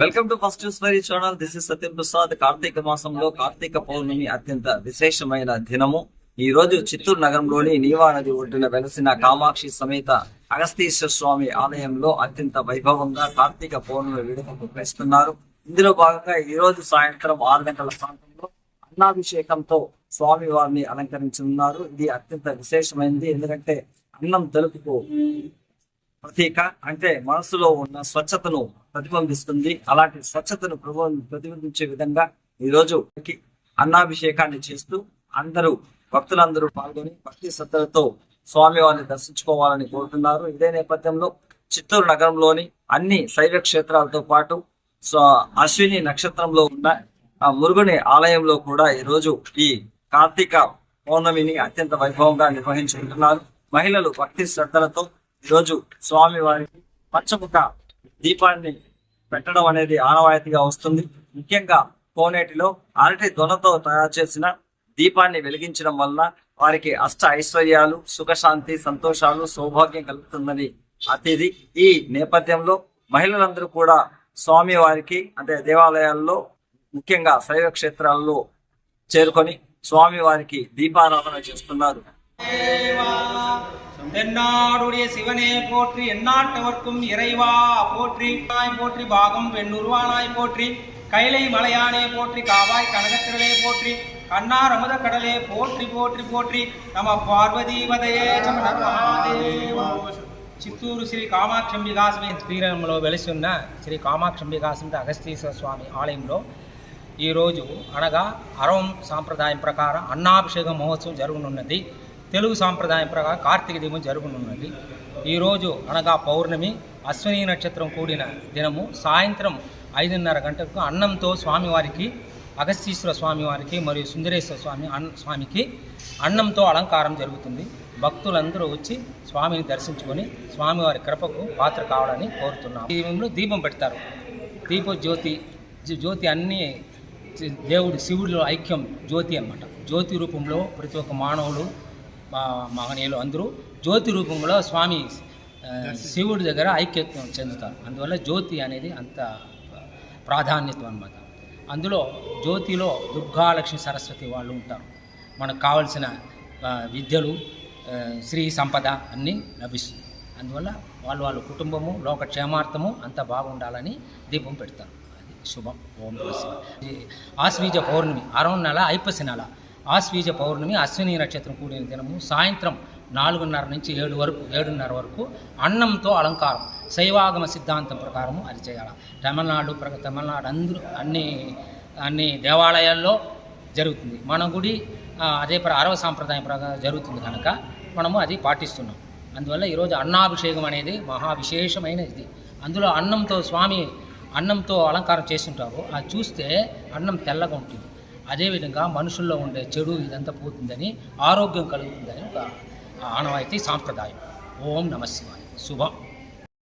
Welcome to first story channel this is Satyam Prasad Karthika మాసంలో కార్తీక పౌర్ణమి అత్యంత విశేషమైన దినము ఈ రోజు చిత్తూరు నగరంలోని నీవా నది ఒడ్డున వెలసిన కామాక్షి సమేత అగస్తీశ్వర స్వామి ఆలయంలో అత్యంత వైభవంగా కార్తీక పౌర్ణమి విడుదల నిర్వహిస్తున్నారు. ఇందులో భాగంగా ఈ రోజు సాయంత్రం ఆరు గంటల ప్రాంతంలో అన్నాభిషేకంతో స్వామి వారిని అలంకరించనున్నారు. ఇది అత్యంత విశేషమైనది. ఎందుకంటే అన్నం తెలుపుకు ప్రతీక అంటే మనసులో ఉన్న స్వచ్ఛతను ప్రతిబింబిస్తుంది. అలాంటి స్వచ్ఛతను ప్రభు- ప్రతిబింబించే విధంగా ఈ రోజు అన్నాభిషేకాన్ని చేస్తూ అందరూ భక్తులందరూ పాల్గొని భక్తి శ్రద్ధలతో స్వామి వారిని దర్శించుకోవాలని కోరుతున్నారు. ఇదే నేపథ్యంలో చిత్తూరు నగరంలోని అన్ని శైవ క్షేత్రాలతో పాటు అశ్విని నక్షత్రంలో ఉన్న ఆ మురుగుని ఆలయంలో కూడా ఈ రోజు ఈ కార్తీక పౌర్ణమిని అత్యంత వైభవంగా నిర్వహించుకుంటున్నారు. మహిళలు భక్తి శ్రద్ధలతో ఈరోజు స్వామి వారికి పంచముఖ దీపాన్ని పెట్టడం అనేది ఆనవాయితీగా వస్తుంది. ముఖ్యంగా కోనేటిలో అరటి దొనతో తయారు చేసిన దీపాన్ని వెలిగించడం వలన వారికి అష్ట ఐశ్వర్యాలు సుఖశాంతి సంతోషాలు సౌభాగ్యం కలుగుతుందని అతిథి. ఈ నేపథ్యంలో మహిళలందరూ కూడా స్వామి వారికి అంటే దేవాలయాల్లో ముఖ్యంగా శైవ క్షేత్రాల్లో చేరుకొని స్వామి వారికి దీపారాధన చేస్తున్నారు. தென்னாடுடைய சிவனே போற்றி எந்நாட்டவர்க்கும் இறைவா போற்றி போற்றி பாகம் பெண்ணுருவானாய் போற்றி கைலை மலையானே போற்றி காவாய் கனகத்திரளே போற்றி கண்ணார் அமுத கடலே போற்றி போற்றி போற்றி நம பார்வதீவதையே చిత్తూరు శ్రీ కామాక్షంబికాసమి తీరంలో వెలిస్తున్న శ్రీ కామాక్షంబికాసంత అగస్తీశ్వర స్వామి ఆలయంలో ఈరోజు అనగా అరవం సాంప్రదాయం ప్రకారం అన్నాభిషేక మహోత్సవం జరగనున్నది తెలుగు సాంప్రదాయం ప్రకారం కార్తీక దీపం జరుగునున్నది ఈరోజు అనగా పౌర్ణమి అశ్విని నక్షత్రం కూడిన దినము. సాయంత్రం ఐదున్నర గంటలకు అన్నంతో స్వామివారికి అగస్తీశ్వర స్వామివారికి మరియు సుందరేశ్వర స్వామి అన్ స్వామికి అన్నంతో అలంకారం జరుగుతుంది. భక్తులందరూ వచ్చి స్వామిని దర్శించుకొని స్వామివారి కృపకు పాత్ర కావాలని కోరుతున్నాం దీపంలో దీపం పెడతారు. దీప జ్యోతి అన్నీ జ్యోతి అన్ని దేవుడు శివుడిలో ఐక్యం జ్యోతి అన్నమాట. జ్యోతి రూపంలో ప్రతి ఒక్క మానవుడు మా మహనీయులు అందరూ జ్యోతి రూపంలో స్వామి శివుడి దగ్గర ఐక్యత్వం చెందుతారు. అందువల్ల జ్యోతి అనేది అంత ప్రాధాన్యత అనమాట అందులో జ్యోతిలో దుర్గాలక్ష్మి సరస్వతి వాళ్ళు ఉంటారు. మనకు కావలసిన విద్యలు శ్రీ సంపద అన్నీ లభిస్తుంది. అందువల్ల వాళ్ళు వాళ్ళ కుటుంబము లోక క్షేమార్థము అంత బాగుండాలని దీపం పెడతారు. అది శుభం. ఓం ఇది ఆశ్వీజ పౌర్ణమి ఆరవ నెల ఐపసి నెల. ఆశ్వీజ పౌర్ణమి అశ్విని నక్షత్రం కూడిన దినము సాయంత్రం నాలుగున్నర నుంచి ఏడు వరకు ఏడున్నర వరకు అన్నంతో అలంకారం శైవాగమ సిద్ధాంతం ప్రకారము అది చేయాలి. తమిళనాడు ప్ర తమిళనాడు అందరూ అన్ని అన్ని దేవాలయాల్లో జరుగుతుంది. మన గుడి అదే ప్ర అరవ సాంప్రదాయం ప్రకారం జరుగుతుంది కనుక మనము అది పాటిస్తున్నాం. అందువల్ల ఈరోజు అన్నాభిషేకం అనేది మహా విశేషమైన ఇది. అందులో అన్నంతో స్వామి అన్నంతో అలంకారం చేస్తుంటారు. అది చూస్తే అన్నం తెల్లగా ఉంటుంది. అదేవిధంగా మనుషుల్లో ఉండే చెడు ఇదంతా పోతుందని ఆరోగ్యం కలుగుతుందని ఒక ఆనవాయితీ సాంప్రదాయం. ఓం నమ శివాయ. శుభం.